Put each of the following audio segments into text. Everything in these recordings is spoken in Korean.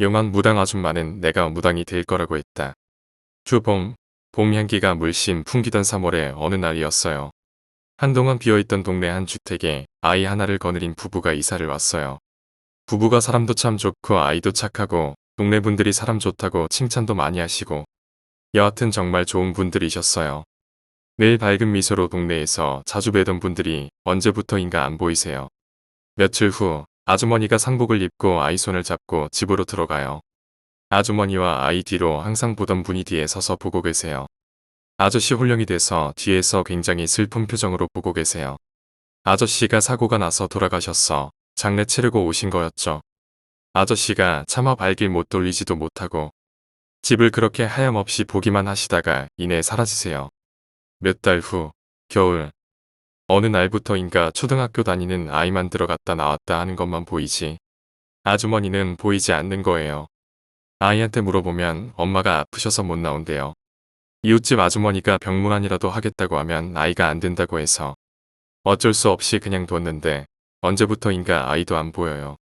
용한 무당 아줌마는 내가 무당이 될 거라고 했다. 주봄, 봄 향기가 물씬 풍기던 3월의 어느 날이었어요. 한동안 비어있던 동네 한 주택에 아이 하나를 거느린 부부가 이사를 왔어요. 부부가 사람도 참 좋고 아이도 착하고 동네 분들이 사람 좋다고 칭찬도 많이 하시고 여하튼 정말 좋은 분들이셨어요. 늘 밝은 미소로 동네에서 자주 뵈던 분들이 언제부터인가 안 보이세요. 며칠 후 아주머니가 상복을 입고 아이 손을 잡고 집으로 들어가요. 아주머니와 아이 뒤로 항상 보던 분이 뒤에 서서 보고 계세요. 아저씨 홀령이 돼서 뒤에서 굉장히 슬픈 표정으로 보고 계세요. 아저씨가 사고가 나서 돌아가셨어. 장례 치르고 오신 거였죠. 아저씨가 차마 발길 못 돌리지도 못하고 집을 그렇게 하염없이 보기만 하시다가 이내 사라지세요. 몇 달 후, 겨울. 어느 날부터인가 초등학교 다니는 아이만 들어갔다 나왔다 하는 것만 보이지. 아주머니는 보이지 않는 거예요. 아이한테 물어보면 엄마가 아프셔서 못 나온대요. 이웃집 아주머니가 병문안이라도 하겠다고 하면 아이가 안 된다고 해서 어쩔 수 없이 그냥 뒀는데 언제부터인가 아이도 안 보여요.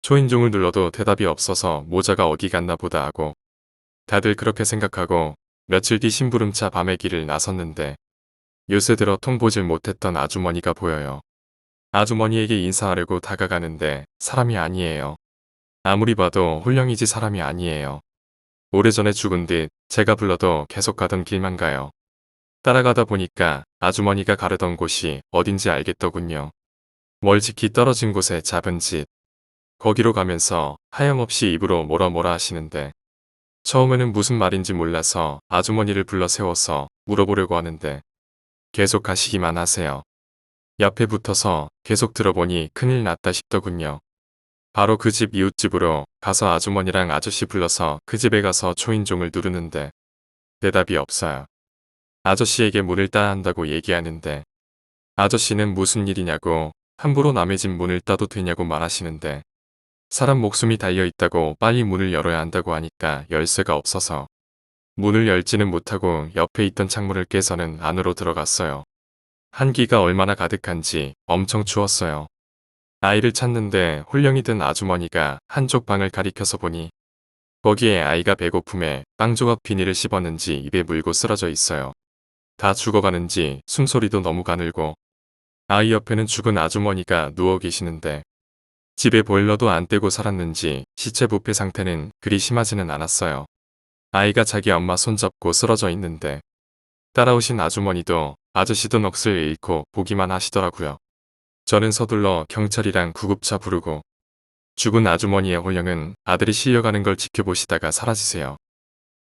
초인종을 눌러도 대답이 없어서 모자가 어디 갔나 보다 하고 다들 그렇게 생각하고 며칠 뒤 심부름차 밤의 길을 나섰는데 요새 들어 통 보질 못했던 아주머니가 보여요. 아주머니에게 인사하려고 다가가는데 사람이 아니에요. 아무리 봐도 홀령이지 사람이 아니에요. 오래전에 죽은 듯 제가 불러도 계속 가던 길만 가요. 따라가다 보니까 아주머니가 가르던 곳이 어딘지 알겠더군요. 멀찍이 떨어진 곳에 작은 집. 거기로 가면서 하염없이 입으로 뭐라 뭐라 하시는데 처음에는 무슨 말인지 몰라서 아주머니를 불러 세워서 물어보려고 하는데 계속 가시기만 하세요. 옆에 붙어서 계속 들어보니 큰일 났다 싶더군요. 바로 그 집 이웃집으로 가서 아주머니랑 아저씨 불러서 그 집에 가서 초인종을 누르는데 대답이 없어요. 아저씨에게 문을 따야 한다고 얘기하는데 아저씨는 무슨 일이냐고 함부로 남의 집 문을 따도 되냐고 말하시는데 사람 목숨이 달려 있다고 빨리 문을 열어야 한다고 하니까 열쇠가 없어서 문을 열지는 못하고 옆에 있던 창문을 깨서는 안으로 들어갔어요. 한기가 얼마나 가득한지 엄청 추웠어요. 아이를 찾는데 홀령이 든 아주머니가 한쪽 방을 가리켜서 보니 거기에 아이가 배고픔에 빵 조각 비닐을 씹었는지 입에 물고 쓰러져 있어요. 다 죽어가는지 숨소리도 너무 가늘고 아이 옆에는 죽은 아주머니가 누워 계시는데 집에 보일러도 안 떼고 살았는지 시체 부패 상태는 그리 심하지는 않았어요. 아이가 자기 엄마 손잡고 쓰러져 있는데 따라오신 아주머니도 아저씨도 넋을 잃고 보기만 하시더라고요. 저는 서둘러 경찰이랑 구급차 부르고 죽은 아주머니의 홀령은 아들이 실려가는 걸 지켜보시다가 사라지세요.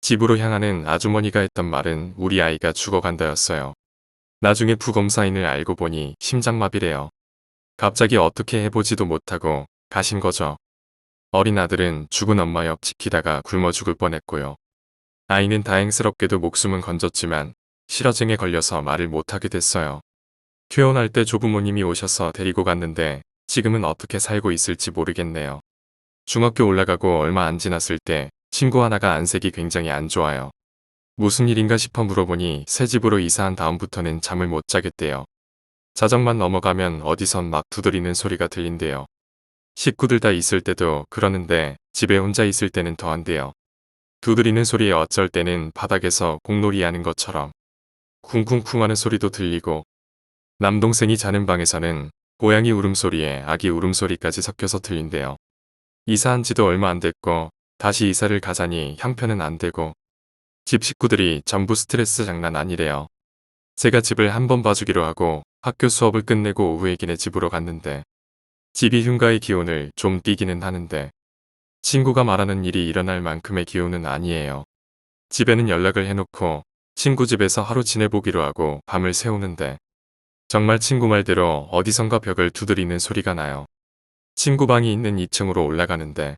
집으로 향하는 아주머니가 했던 말은 우리 아이가 죽어간다였어요. 나중에 부검사인을 알고 보니 심장마비래요. 갑자기 어떻게 해보지도 못하고 가신 거죠. 어린 아들은 죽은 엄마 옆 지키다가 굶어 죽을 뻔했고요. 아이는 다행스럽게도 목숨은 건졌지만 실어증에 걸려서 말을 못하게 됐어요. 퇴원할 때 조부모님이 오셔서 데리고 갔는데 지금은 어떻게 살고 있을지 모르겠네요. 중학교 올라가고 얼마 안 지났을 때 친구 하나가 안색이 굉장히 안 좋아요. 무슨 일인가 싶어 물어보니 새 집으로 이사한 다음부터는 잠을 못 자겠대요. 자정만 넘어가면 어디선 막 두드리는 소리가 들린대요. 식구들 다 있을 때도 그러는데 집에 혼자 있을 때는 더 한대요. 두드리는 소리에 어쩔 때는 바닥에서 공놀이 하는 것처럼 쿵쿵쿵 하는 소리도 들리고 남동생이 자는 방에서는 고양이 울음소리에 아기 울음소리까지 섞여서 들린대요. 이사한 지도 얼마 안 됐고 다시 이사를 가자니 형편은 안 되고 집 식구들이 전부 스트레스 장난 아니래요. 제가 집을 한번 봐주기로 하고 학교 수업을 끝내고 오후에 기내 집으로 갔는데 집이 흉가의 기운을 좀 띠기는 하는데 친구가 말하는 일이 일어날 만큼의 기운은 아니에요. 집에는 연락을 해놓고 친구 집에서 하루 지내보기로 하고 밤을 새우는데 정말 친구 말대로 어디선가 벽을 두드리는 소리가 나요. 친구 방이 있는 2층으로 올라가는데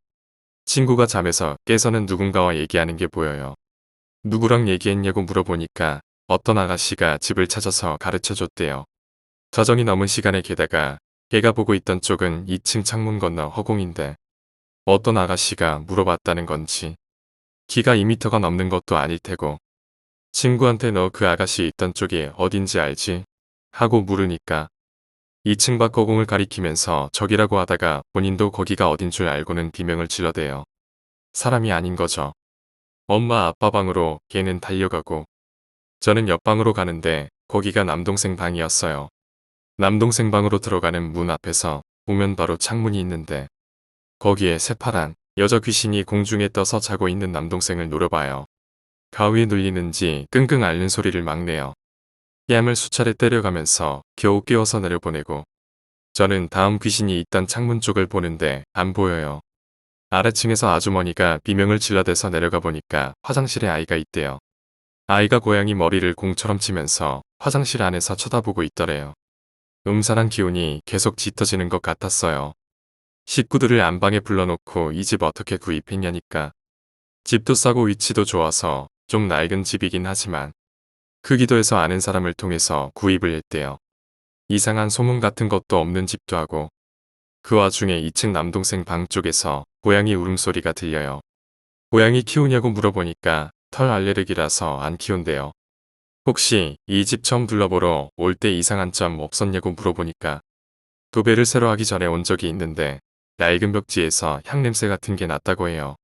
친구가 잠에서 깨서는 누군가와 얘기하는 게 보여요. 누구랑 얘기했냐고 물어보니까 어떤 아가씨가 집을 찾아서 가르쳐 줬대요. 저정이 넘은 시간에 게다가 걔가 보고 있던 쪽은 2층 창문 건너 허공인데 어떤 아가씨가 물어봤다는 건지 키가 2미터가 넘는 것도 아닐 테고 친구한테 너 그 아가씨 있던 쪽이 어딘지 알지? 하고 물으니까 2층 밖 허공을 가리키면서 저기라고 하다가 본인도 거기가 어딘 줄 알고는 비명을 질러대요. 사람이 아닌 거죠. 엄마 아빠 방으로 걔는 달려가고 저는 옆방으로 가는데 거기가 남동생 방이었어요. 남동생 방으로 들어가는 문 앞에서 보면 바로 창문이 있는데 거기에 새파란 여자 귀신이 공중에 떠서 자고 있는 남동생을 노려봐요. 가위에 눌리는지 끙끙 앓는 소리를 막 내요. 뺨을 수차례 때려가면서 겨우 깨워서 내려보내고 저는 다음 귀신이 있던 창문 쪽을 보는데 안 보여요. 아래층에서 아주머니가 비명을 질러대서 내려가 보니까 화장실에 아이가 있대요. 아이가 고양이 머리를 공처럼 치면서 화장실 안에서 쳐다보고 있더래요. 음산한 기운이 계속 짙어지는 것 같았어요. 식구들을 안방에 불러놓고 이 집 어떻게 구입했냐니까. 집도 싸고 위치도 좋아서 좀 낡은 집이긴 하지만 크기도 해서 아는 사람을 통해서 구입을 했대요. 이상한 소문 같은 것도 없는 집도 하고 그 와중에 2층 남동생 방 쪽에서 고양이 울음소리가 들려요. 고양이 키우냐고 물어보니까 털 알레르기라서 안 키운대요. 혹시 이 집 처음 둘러보러 올 때 이상한 점 없었냐고 물어보니까 도배를 새로 하기 전에 온 적이 있는데 낡은 벽지에서 향냄새 같은 게 났다고 해요.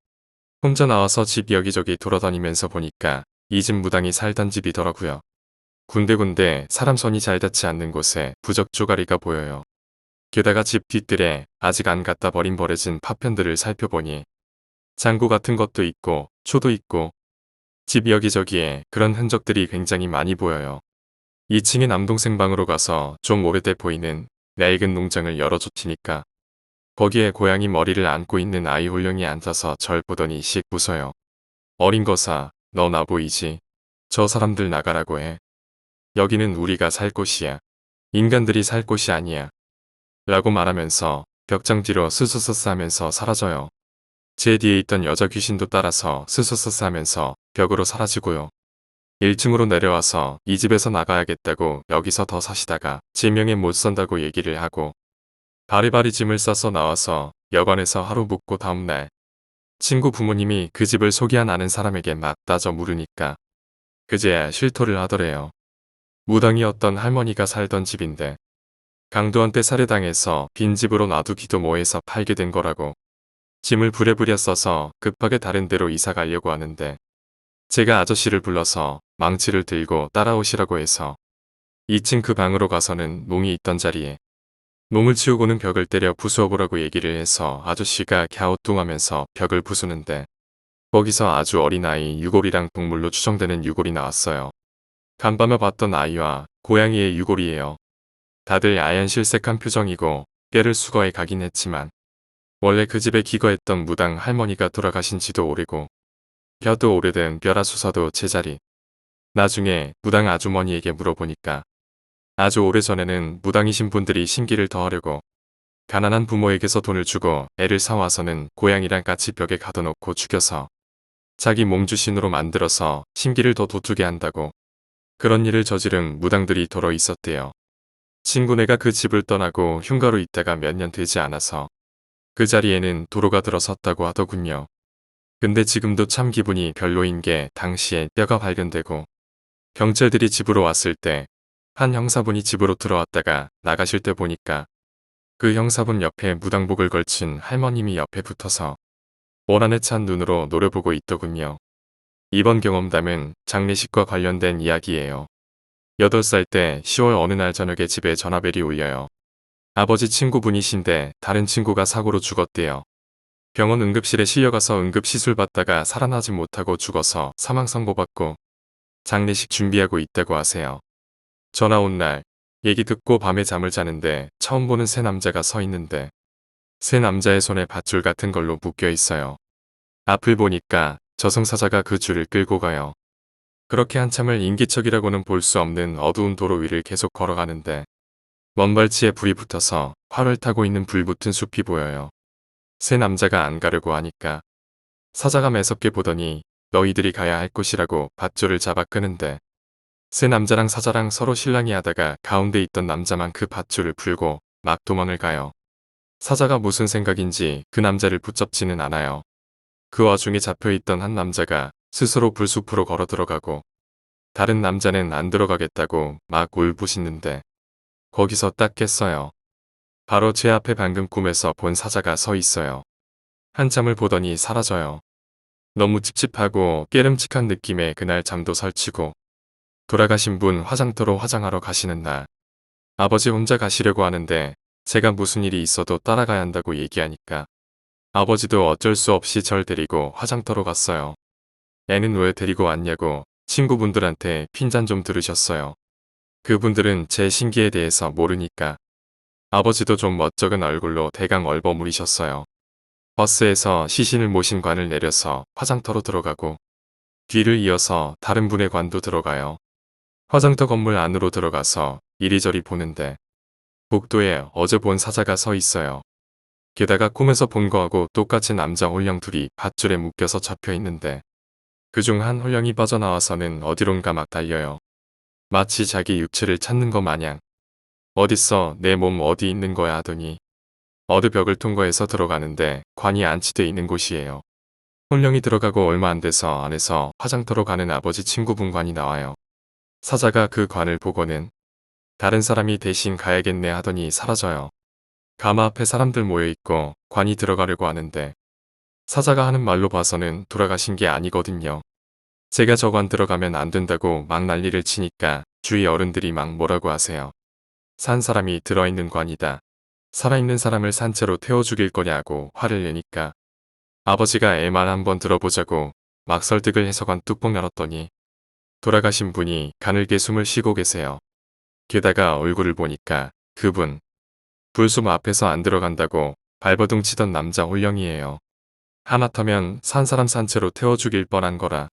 혼자 나와서 집 여기저기 돌아다니면서 보니까 이 집 무당이 살던 집이더라고요. 군데군데 사람 손이 잘 닿지 않는 곳에 부적 조가리가 보여요. 게다가 집 뒷뜰에 아직 안 갖다 버린 버려진 파편들을 살펴보니 장구 같은 것도 있고 초도 있고 집 여기저기에 그런 흔적들이 굉장히 많이 보여요. 2층의 남동생 방으로 가서 좀 오래돼 보이는 낡은 농장을 열어줬으니까 거기에 고양이 머리를 안고 있는 아이 홀령이 앉아서 절 보더니 씩 웃어요. 어린 거사, 너 나 보이지? 저 사람들 나가라고 해. 여기는 우리가 살 곳이야. 인간들이 살 곳이 아니야. 라고 말하면서 벽장 뒤로 스스스스 하면서 사라져요. 제 뒤에 있던 여자 귀신도 따라서 스스스스 하면서 벽으로 사라지고요. 1층으로 내려와서 이 집에서 나가야겠다고 여기서 더 사시다가 지명에 못 산다고 얘기를 하고 바리바리 짐을 싸서 나와서 여관에서 하루 묵고 다음날 친구 부모님이 그 집을 소개한 아는 사람에게 막 따져 물으니까 그제야 실토를 하더래요. 무당이 어떤 할머니가 살던 집인데 강도한테 살해당해서 빈집으로 놔두기도 뭐해서 팔게 된 거라고. 짐을 부랴부랴 써서 급하게 다른 데로 이사 가려고 하는데 제가 아저씨를 불러서 망치를 들고 따라오시라고 해서 2층 그 방으로 가서는 몽이 있던 자리에 몽을 치우고는 벽을 때려 부수어보라고 얘기를 해서 아저씨가 갸우뚱하면서 벽을 부수는데 거기서 아주 어린 아이 유골이랑 동물로 추정되는 유골이 나왔어요. 간밤에 봤던 아이와 고양이의 유골이에요. 다들 아얀 실색한 표정이고 꾀를 수거해 가긴 했지만 원래 그 집에 기거했던 무당 할머니가 돌아가신 지도 오래고 벼도 오래된 벼라수서도 제자리. 나중에 무당 아주머니에게 물어보니까 아주 오래전에는 무당이신 분들이 신기를 더하려고 가난한 부모에게서 돈을 주고 애를 사와서는 고양이랑 같이 벽에 가둬놓고 죽여서 자기 몸주신으로 만들어서 신기를 더 돋우게 한다고 그런 일을 저지른 무당들이 더러 있었대요. 친구네가 그 집을 떠나고 흉가로 있다가 몇 년 되지 않아서 그 자리에는 도로가 들어섰다고 하더군요. 근데 지금도 참 기분이 별로인 게 당시에 뼈가 발견되고 경찰들이 집으로 왔을 때 한 형사분이 집으로 들어왔다가 나가실 때 보니까 그 형사분 옆에 무당복을 걸친 할머님이 옆에 붙어서 원한에 찬 눈으로 노려보고 있더군요. 이번 경험담은 장례식과 관련된 이야기예요. 8살 때 10월 어느 날 저녁에 집에 전화벨이 울려요. 아버지 친구분이신데 다른 친구가 사고로 죽었대요. 병원 응급실에 실려가서 응급시술 받다가 살아나지 못하고 죽어서 사망 선고 받고 장례식 준비하고 있다고 하세요. 전화 온 날 얘기 듣고 밤에 잠을 자는데 처음 보는 새 남자가 서 있는데 새 남자의 손에 밧줄 같은 걸로 묶여 있어요. 앞을 보니까 저승사자가 그 줄을 끌고 가요. 그렇게 한참을 인기척이라고는 볼 수 없는 어두운 도로 위를 계속 걸어가는데 먼 발치에 불이 붙어서 활을 타고 있는 불 붙은 숲이 보여요. 새 남자가 안 가려고 하니까 사자가 매섭게 보더니 너희들이 가야 할 곳이라고 밧줄을 잡아 끄는데 새 남자랑 사자랑 서로 실랑이 하다가 가운데 있던 남자만 그 밧줄을 풀고 막 도망을 가요. 사자가 무슨 생각인지 그 남자를 붙잡지는 않아요. 그 와중에 잡혀있던 한 남자가 스스로 불숲으로 걸어 들어가고 다른 남자는 안 들어가겠다고 막 울부짖는데 거기서 딱 깼어요. 바로 제 앞에 방금 꿈에서 본 사자가 서 있어요. 한참을 보더니 사라져요. 너무 찝찝하고 깨름칙한 느낌에 그날 잠도 설치고 돌아가신 분 화장터로 화장하러 가시는 날 아버지 혼자 가시려고 하는데 제가 무슨 일이 있어도 따라가야 한다고 얘기하니까 아버지도 어쩔 수 없이 절 데리고 화장터로 갔어요. 애는 왜 데리고 왔냐고 친구분들한테 핀잔 좀 들으셨어요. 그분들은 제 신기에 대해서 모르니까 아버지도 좀 멋쩍은 얼굴로 대강 얼버무리셨어요. 버스에서 시신을 모신 관을 내려서 화장터로 들어가고 뒤를 이어서 다른 분의 관도 들어가요. 화장터 건물 안으로 들어가서 이리저리 보는데 복도에 어제 본 사자가 서 있어요. 게다가 꿈에서 본 거하고 똑같이 남자 홀령 둘이 밧줄에 묶여서 잡혀 있는데 그중 한 홀령이 빠져나와서는 어디론가 막 달려요. 마치 자기 육체를 찾는 것 마냥 어딨어 내 몸 어디 있는 거야 하더니 어느 벽을 통과해서 들어가는데 관이 안치돼 있는 곳이에요. 홀령이 들어가고 얼마 안 돼서 안에서 화장터로 가는 아버지 친구분 관이 나와요. 사자가 그 관을 보고는 다른 사람이 대신 가야겠네 하더니 사라져요. 가마 앞에 사람들 모여 있고 관이 들어가려고 하는데 사자가 하는 말로 봐서는 돌아가신 게 아니거든요. 제가 저 관 들어가면 안 된다고 막 난리를 치니까 주위 어른들이 막 뭐라고 하세요. 산 사람이 들어있는 관이다. 살아있는 사람을 산채로 태워 죽일 거냐고 화를 내니까 아버지가 애말 한번 들어보자고 막 설득을 해서 관 뚜껑 열었더니 돌아가신 분이 가늘게 숨을 쉬고 계세요. 게다가 얼굴을 보니까 그분 불숨 앞에서 안 들어간다고 발버둥 치던 남자 홀령이에요. 하마터면 산 사람 산채로 태워 죽일 뻔한 거라.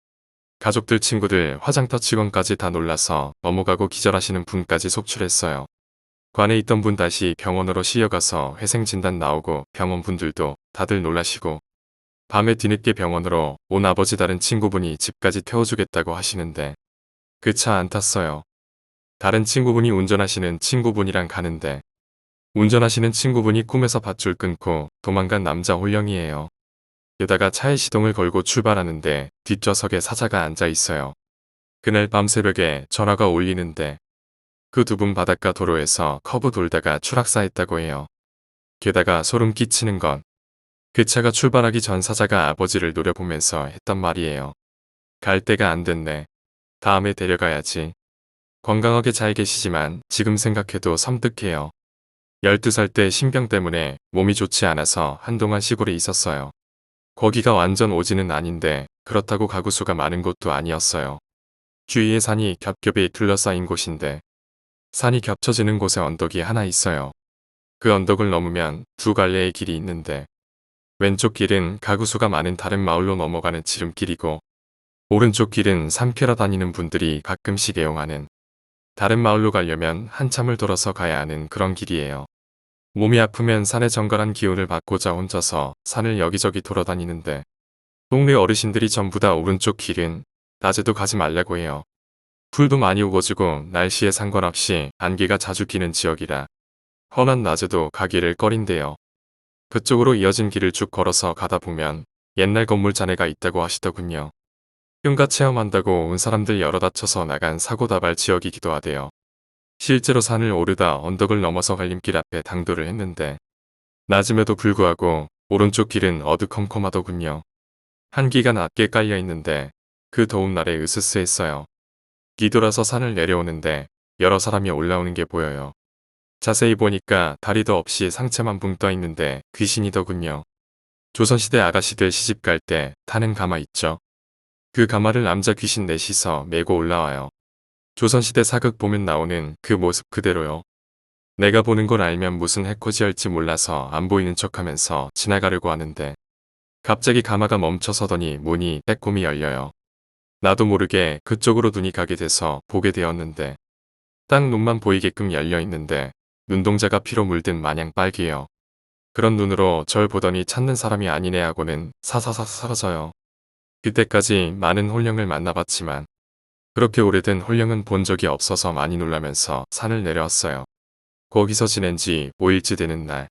가족들 친구들 화장터 직원까지 다 놀라서 넘어가고 기절하시는 분까지 속출했어요. 관에 있던 분 다시 병원으로 실려가서 회생 진단 나오고 병원 분들도 다들 놀라시고 밤에 뒤늦게 병원으로 온 아버지 다른 친구분이 집까지 태워주겠다고 하시는데 그 차 안 탔어요. 다른 친구분이 운전하시는 친구분이랑 가는데 운전하시는 친구분이 꿈에서 밧줄 끊고 도망간 남자 홀령이에요. 게다가 차에 시동을 걸고 출발하는데 뒷좌석에 사자가 앉아 있어요. 그날 밤 새벽에 전화가 울리는데 그 두 분 바닷가 도로에서 커브 돌다가 추락사했다고 해요. 게다가 소름 끼치는 건 그 차가 출발하기 전 사자가 아버지를 노려보면서 했단 말이에요. 갈 때가 안 됐네. 다음에 데려가야지. 건강하게 잘 계시지만 지금 생각해도 섬뜩해요. 12살 때 신병 때문에 몸이 좋지 않아서 한동안 시골에 있었어요. 거기가 완전 오지는 아닌데 그렇다고 가구수가 많은 곳도 아니었어요. 주위에 산이 겹겹이 둘러싸인 곳인데 산이 겹쳐지는 곳에 언덕이 하나 있어요. 그 언덕을 넘으면 두 갈래의 길이 있는데 왼쪽 길은 가구수가 많은 다른 마을로 넘어가는 지름길이고 오른쪽 길은 산캐러 다니는 분들이 가끔씩 애용하는 다른 마을로 가려면 한참을 돌아서 가야 하는 그런 길이에요. 몸이 아프면 산의 정갈한 기운을 받고자 혼자서 산을 여기저기 돌아다니는데 동네 어르신들이 전부 다 오른쪽 길은 낮에도 가지 말라고 해요. 풀도 많이 우거지고 날씨에 상관없이 안개가 자주 끼는 지역이라 험한 낮에도 가기를 꺼린대요. 그쪽으로 이어진 길을 쭉 걸어서 가다 보면 옛날 건물 잔해가 있다고 하시더군요. 흉가 체험한다고 온 사람들 여러 다쳐서 나간 사고다발 지역이기도 하대요. 실제로 산을 오르다 언덕을 넘어서 갈림길 앞에 당도를 했는데 낮음에도 불구하고 오른쪽 길은 어두컴컴하더군요. 한기가 낮게 깔려 있는데 그 더운 날에 으스스했어요. 뒤돌아서 산을 내려오는데 여러 사람이 올라오는 게 보여요. 자세히 보니까 다리도 없이 상체만 붕 떠 있는데 귀신이더군요. 조선시대 아가씨들 시집 갈 때 타는 가마 있죠. 그 가마를 남자 귀신 넷이서 메고 올라와요. 조선시대 사극 보면 나오는 그 모습 그대로요. 내가 보는 걸 알면 무슨 해코지할지 몰라서 안 보이는 척하면서 지나가려고 하는데 갑자기 가마가 멈춰서더니 문이 빼꼼히 열려요. 나도 모르게 그쪽으로 눈이 가게 돼서 보게 되었는데 딱 눈만 보이게끔 열려 있는데 눈동자가 피로 물든 마냥 빨개요. 그런 눈으로 절 보더니 찾는 사람이 아니네 하고는 사사사 사라져요. 그때까지 많은 홀령을 만나봤지만 그렇게 오래된 홀령은 본 적이 없어서 많이 놀라면서 산을 내려왔어요. 거기서 지낸 지 5일째 되는 날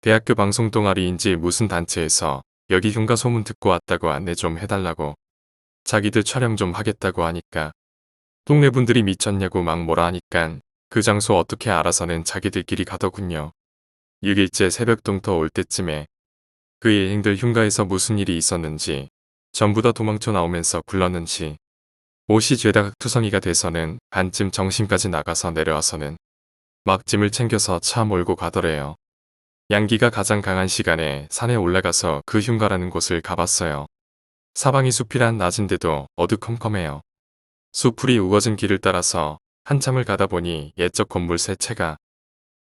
대학교 방송 동아리인지 무슨 단체에서 여기 흉가 소문 듣고 왔다고 안내 좀 해달라고 자기들 촬영 좀 하겠다고 하니까 동네 분들이 미쳤냐고 막 뭐라 하니깐 그 장소 어떻게 알아서는 자기들끼리 가더군요. 6일째 새벽 동터 올 때쯤에 그 일행들 흉가에서 무슨 일이 있었는지 전부 다 도망쳐 나오면서 굴렀는지 옷이 죄다 투성이가 돼서는 반쯤 정신까지 나가서 내려와서는 막 짐을 챙겨서 차 몰고 가더래요. 양기가 가장 강한 시간에 산에 올라가서 그 흉가라는 곳을 가봤어요. 사방이 숲이란 낮은데도 어두컴컴해요. 숲풀이 우거진 길을 따라서 한참을 가다 보니 옛적 건물 세 채가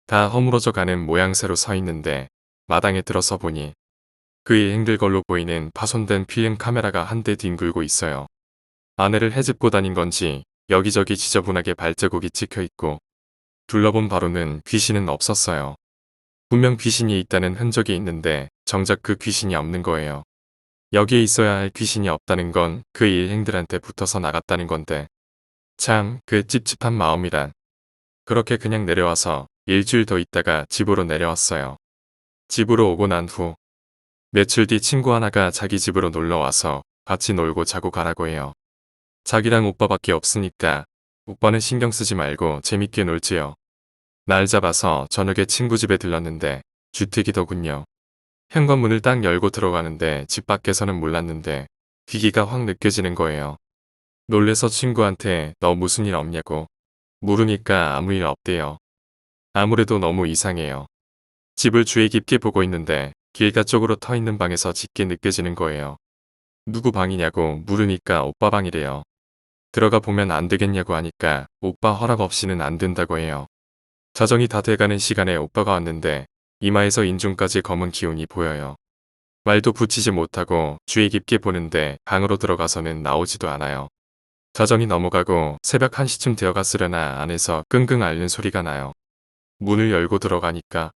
다 허물어져 가는 모양새로 서 있는데 마당에 들어서 보니 그 일행들 걸로 보이는 파손된 필름 카메라가 한 대 뒹굴고 있어요. 아내를 헤집고 다닌 건지 여기저기 지저분하게 발자국이 찍혀 있고 둘러본 바로는 귀신은 없었어요. 분명 귀신이 있다는 흔적이 있는데 정작 그 귀신이 없는 거예요. 여기에 있어야 할 귀신이 없다는 건 그 일행들한테 붙어서 나갔다는 건데 참 그 찝찝한 마음이란 그렇게 그냥 내려와서 일주일 더 있다가 집으로 내려왔어요. 집으로 오고 난 후 며칠 뒤 친구 하나가 자기 집으로 놀러 와서 같이 놀고 자고 가라고 해요. 자기랑 오빠밖에 없으니까 오빠는 신경 쓰지 말고 재밌게 놀지요. 날 잡아서 저녁에 친구 집에 들렀는데 주택이더군요. 현관문을 딱 열고 들어가는데 집 밖에서는 몰랐는데 귀기가 확 느껴지는 거예요. 놀래서 친구한테 너 무슨 일 없냐고 물으니까 아무 일 없대요. 아무래도 너무 이상해요. 집을 주의 깊게 보고 있는데 길가 쪽으로 터 있는 방에서 짙게 느껴지는 거예요. 누구 방이냐고 물으니까 오빠 방이래요. 들어가 보면 안 되겠냐고 하니까 오빠 허락 없이는 안 된다고 해요. 자정이 다 돼가는 시간에 오빠가 왔는데 이마에서 인중까지 검은 기운이 보여요. 말도 붙이지 못하고 주의 깊게 보는데 방으로 들어가서는 나오지도 않아요. 자정이 넘어가고 새벽 1시쯤 되어갔으려나 안에서 끙끙 앓는 소리가 나요. 문을 열고 들어가니까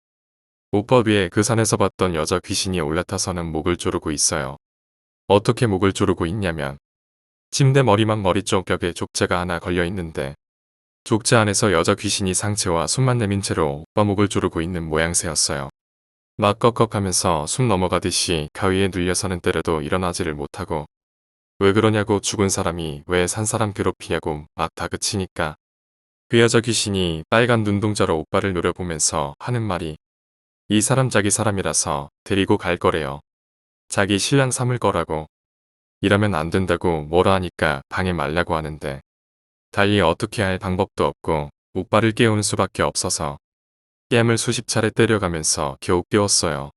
오빠 위에 그 산에서 봤던 여자 귀신이 올라타서는 목을 조르고 있어요. 어떻게 목을 조르고 있냐면 침대 머리막 머리 쪽 벽에 족자가 하나 걸려 있는데 족자 안에서 여자 귀신이 상체와 손만 내민 채로 오빠 목을 조르고 있는 모양새였어요. 막 꺽꺽하면서 숨 넘어가듯이 가위에 눌려서는 때려도 일어나지를 못하고 왜 그러냐고 죽은 사람이 왜 산 사람 괴롭히냐고 막 다그치니까 그 여자 귀신이 빨간 눈동자로 오빠를 노려보면서 하는 말이 이 사람 자기 사람이라서 데리고 갈 거래요. 자기 신랑 삼을 거라고. 이러면 안 된다고 뭐라 하니까 방에 말라고 하는데 달리 어떻게 할 방법도 없고 오빠를 깨우는 수밖에 없어서 뺨을 수십 차례 때려가면서 겨우 깨웠어요.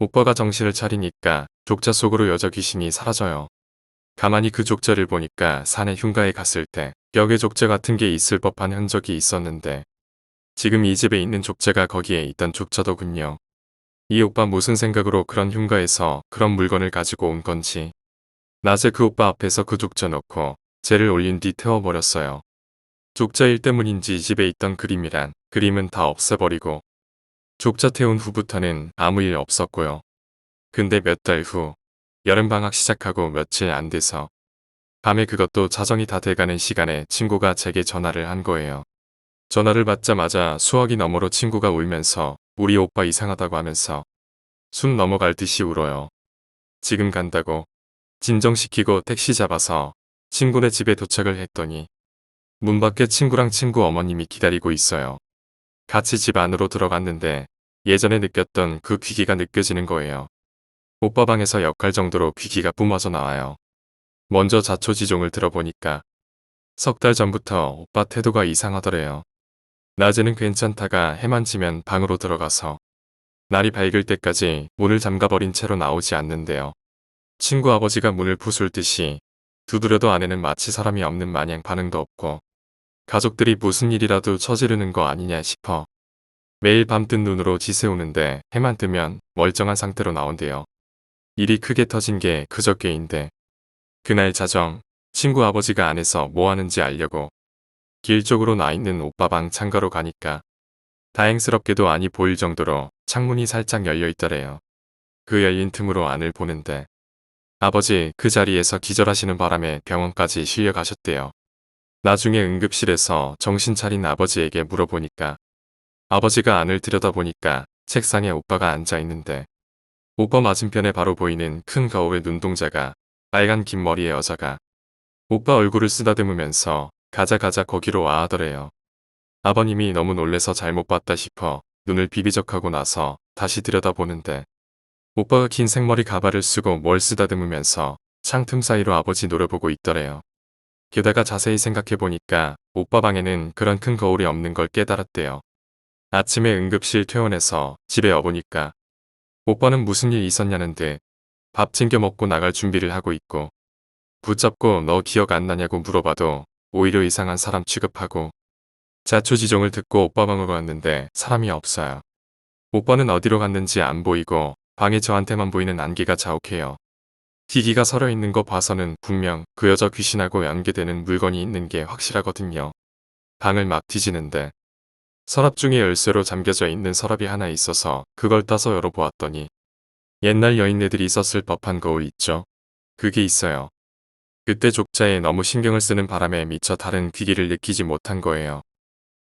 오빠가 정신을 차리니까 족자 속으로 여자 귀신이 사라져요. 가만히 그 족자를 보니까 산에 흉가에 갔을 때 벽에 족자 같은 게 있을 법한 흔적이 있었는데 지금 이 집에 있는 족자가 거기에 있던 족자더군요. 이 오빠 무슨 생각으로 그런 흉가에서 그런 물건을 가지고 온 건지 낮에 그 오빠 앞에서 그 족자 놓고 쟤를 올린 뒤 태워버렸어요. 족자 일 때문인지 이 집에 있던 그림이란 그림은 다 없애버리고 족자 태운 후부터는 아무 일 없었고요. 근데 몇 달 후 여름방학 시작하고 며칠 안 돼서 밤에 그것도 자정이 다 돼가는 시간에 친구가 제게 전화를 한 거예요. 전화를 받자마자 수학이 너머로 친구가 울면서 우리 오빠 이상하다고 하면서 숨 넘어갈 듯이 울어요. 지금 간다고 진정시키고 택시 잡아서 친구네 집에 도착을 했더니 문 밖에 친구랑 친구 어머님이 기다리고 있어요. 같이 집 안으로 들어갔는데 예전에 느꼈던 그 귀기가 느껴지는 거예요. 오빠 방에서 역할 정도로 귀기가 뿜어져 나와요. 먼저 자초지종을 들어보니까 석 달 전부터 오빠 태도가 이상하더래요. 낮에는 괜찮다가 해만 지면 방으로 들어가서 날이 밝을 때까지 문을 잠가버린 채로 나오지 않는데요. 친구 아버지가 문을 부술 듯이 두드려도 안에는 마치 사람이 없는 마냥 반응도 없고 가족들이 무슨 일이라도 처지르는 거 아니냐 싶어 매일 밤 뜬 눈으로 지새우는데 해만 뜨면 멀쩡한 상태로 나온대요. 일이 크게 터진 게 그저께인데 그날 자정 친구 아버지가 안에서 뭐 하는지 알려고 길 쪽으로 나 있는 오빠 방 창가로 가니까 다행스럽게도 안이 보일 정도로 창문이 살짝 열려 있더래요. 그 열린 틈으로 안을 보는데 아버지 그 자리에서 기절하시는 바람에 병원까지 실려가셨대요. 나중에 응급실에서 정신 차린 아버지에게 물어보니까 아버지가 안을 들여다보니까 책상에 오빠가 앉아 있는데 오빠 맞은편에 바로 보이는 큰 거울의 눈동자가 빨간 긴 머리의 여자가 오빠 얼굴을 쓰다듬으면서 가자 가자 거기로 와 하더래요. 아버님이 너무 놀래서 잘못 봤다 싶어 눈을 비비적하고 나서 다시 들여다보는데 오빠가 긴 생머리 가발을 쓰고 뭘 쓰다듬으면서 창틈 사이로 아버지 노려보고 있더래요. 게다가 자세히 생각해보니까 오빠 방에는 그런 큰 거울이 없는 걸 깨달았대요. 아침에 응급실 퇴원해서 집에 와보니까 오빠는 무슨 일 있었냐는 듯밥 챙겨 먹고 나갈 준비를 하고 있고 붙잡고 너 기억 안 나냐고 물어봐도 오히려 이상한 사람 취급하고 자초지종을 듣고 오빠 방으로 왔는데 사람이 없어요. 오빠는 어디로 갔는지 안 보이고 방에 저한테만 보이는 안개가 자욱해요. 기기가 서려 있는 거 봐서는 분명 그 여자 귀신하고 연계되는 물건이 있는 게 확실하거든요. 방을 막 뒤지는데 서랍 중에 열쇠로 잠겨져 있는 서랍이 하나 있어서 그걸 따서 열어보았더니 옛날 여인네들이 있었을 법한 거울 있죠. 그게 있어요. 그때 족자에 너무 신경을 쓰는 바람에 미처 다른 귀기를 느끼지 못한 거예요.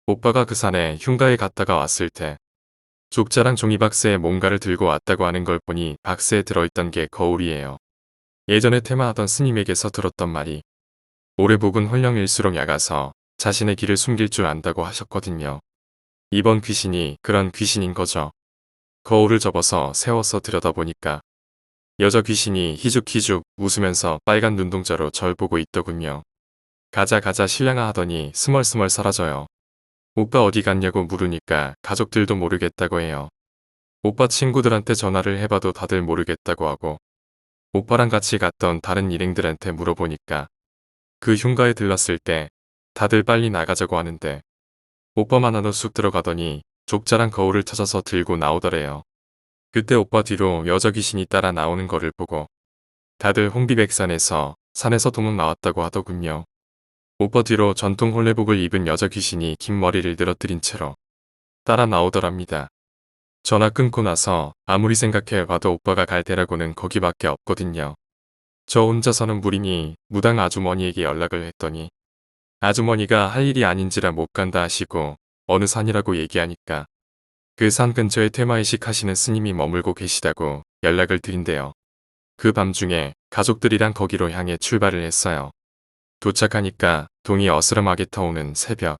오빠가 그 산에 흉가에 갔다가 왔을 때 족자랑 종이박스에 뭔가를 들고 왔다고 하는 걸 보니 박스에 들어있던 게 거울이에요. 예전에 테마하던 스님에게서 들었던 말이 오래 복은 홀령일수록 약아서 자신의 길을 숨길 줄 안다고 하셨거든요. 이번 귀신이 그런 귀신인 거죠. 거울을 접어서 세워서 들여다보니까 여자 귀신이 희죽희죽 웃으면서 빨간 눈동자로 절 보고 있더군요. 가자 가자 신랑아 하더니 스멀스멀 사라져요. 오빠 어디 갔냐고 물으니까 가족들도 모르겠다고 해요. 오빠 친구들한테 전화를 해봐도 다들 모르겠다고 하고 오빠랑 같이 갔던 다른 일행들한테 물어보니까 그 흉가에 들렀을 때 다들 빨리 나가자고 하는데 오빠만 하나 쑥 들어가더니 족자랑 거울을 찾아서 들고 나오더래요. 그때 오빠 뒤로 여자 귀신이 따라 나오는 거를 보고 다들 홍비백산에서 산에서 도망 나왔다고 하더군요. 오빠 뒤로 전통 홀레복을 입은 여자 귀신이 긴 머리를 늘어뜨린 채로 따라 나오더랍니다. 전화 끊고 나서 아무리 생각해봐도 오빠가 갈 데라고는 거기밖에 없거든요. 저 혼자서는 무리니 무당 아주머니에게 연락을 했더니 아주머니가 할 일이 아닌지라 못 간다 하시고 어느 산이라고 얘기하니까 그 산 근처에 퇴마이식 하시는 스님이 머물고 계시다고 연락을 드린대요. 그 밤중에 가족들이랑 거기로 향해 출발을 했어요. 도착하니까 동이 어스름하게 터오는 새벽.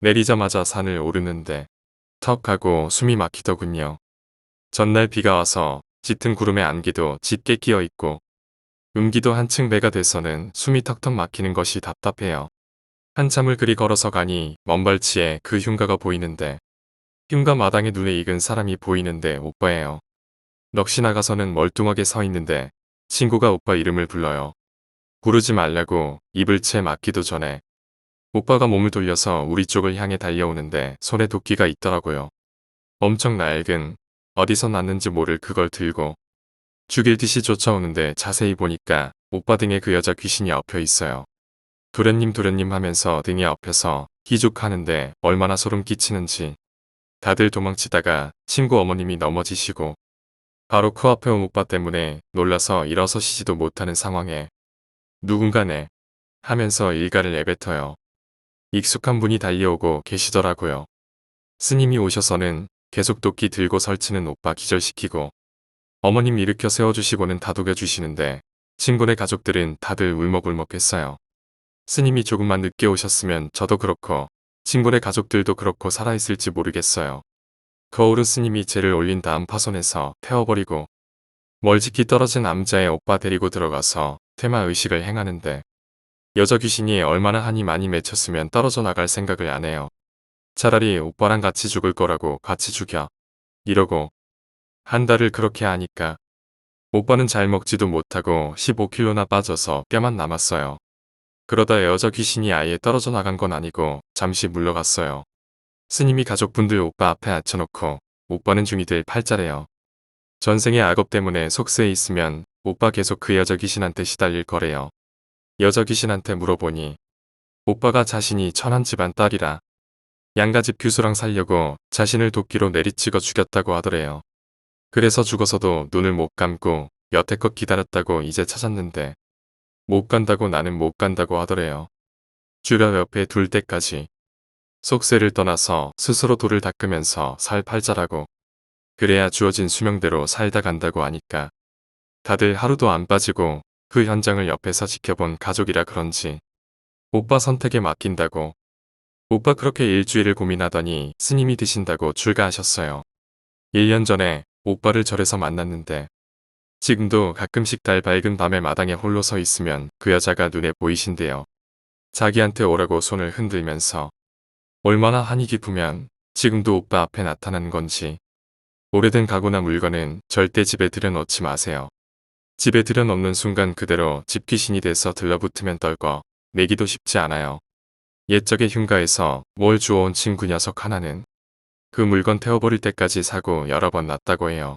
내리자마자 산을 오르는데 턱 하고 숨이 막히더군요. 전날 비가 와서 짙은 구름에 안개도 짙게 끼어 있고 음기도 한층 배가 돼서는 숨이 턱턱 막히는 것이 답답해요. 한참을 그리 걸어서 가니 먼 발치에 그 흉가가 보이는데 흉가 마당에 눈에 익은 사람이 보이는데 오빠예요. 넋이 나가서는 멀뚱하게 서 있는데 친구가 오빠 이름을 불러요. 부르지 말라고 입을 채 막기도 전에 오빠가 몸을 돌려서 우리 쪽을 향해 달려오는데 손에 도끼가 있더라고요. 엄청 낡은 어디서 났는지 모를 그걸 들고 죽일 듯이 쫓아오는데 자세히 보니까 오빠 등에 그 여자 귀신이 엎여 있어요. 도련님 도련님 하면서 등에 엎여서 희죽하는데 얼마나 소름 끼치는지 다들 도망치다가 친구 어머님이 넘어지시고 바로 코앞에 온 오빠 때문에 놀라서 일어서시지도 못하는 상황에 누군가네 하면서 일가를 내뱉어요. 익숙한 분이 달려오고 계시더라고요. 스님이 오셔서는 계속 도끼 들고 설치는 오빠 기절시키고 어머님 일으켜 세워주시고는 다독여 주시는데 친구네 가족들은 다들 울먹울먹했어요. 스님이 조금만 늦게 오셨으면 저도 그렇고 친구네 가족들도 그렇고 살아있을지 모르겠어요. 거울은 스님이 죄를 올린 다음 파손해서 태워버리고 멀찍이 떨어진 남자의 오빠 데리고 들어가서 퇴마 의식을 행하는데 여자 귀신이 얼마나 한이 많이 맺혔으면 떨어져 나갈 생각을 안 해요. 차라리 오빠랑 같이 죽을 거라고 같이 죽여. 이러고 한 달을 그렇게 하니까 오빠는 잘 먹지도 못하고 15kg나 빠져서 뼈만 남았어요. 그러다 여자 귀신이 아예 떨어져 나간 건 아니고 잠시 물러갔어요. 스님이 가족분들 오빠 앞에 앉혀놓고 오빠는 중이들 팔자래요. 전생의 악업 때문에 속세에 있으면 오빠 계속 그 여자 귀신한테 시달릴 거래요. 여자 귀신한테 물어보니 오빠가 자신이 천한 집안 딸이라 양가집 규수랑 살려고 자신을 도끼로 내리찍어 죽였다고 하더래요. 그래서 죽어서도 눈을 못 감고 여태껏 기다렸다고 이제 찾았는데 못 간다고 나는 못 간다고 하더래요. 주변 옆에 둘 때까지. 속세를 떠나서 스스로 돌을 닦으면서 살 팔자라고. 그래야 주어진 수명대로 살다 간다고 하니까. 다들 하루도 안 빠지고 그 현장을 옆에서 지켜본 가족이라 그런지. 오빠 선택에 맡긴다고. 오빠 그렇게 일주일을 고민하더니 스님이 드신다고 출가하셨어요. 1년 전에 오빠를 절에서 만났는데 지금도 가끔씩 달 밝은 밤에 마당에 홀로 서 있으면 그 여자가 눈에 보이신대요. 자기한테 오라고 손을 흔들면서 얼마나 한이 깊으면 지금도 오빠 앞에 나타나는 건지 오래된 가구나 물건은 절대 집에 들여놓지 마세요. 집에 들여놓는 순간 그대로 집 귀신이 돼서 들러붙으면 떨궈 내기도 쉽지 않아요. 옛적에 흉가에서 뭘 주워온 친구 녀석 하나는 그 물건 태워버릴 때까지 사고 여러 번 났다고 해요.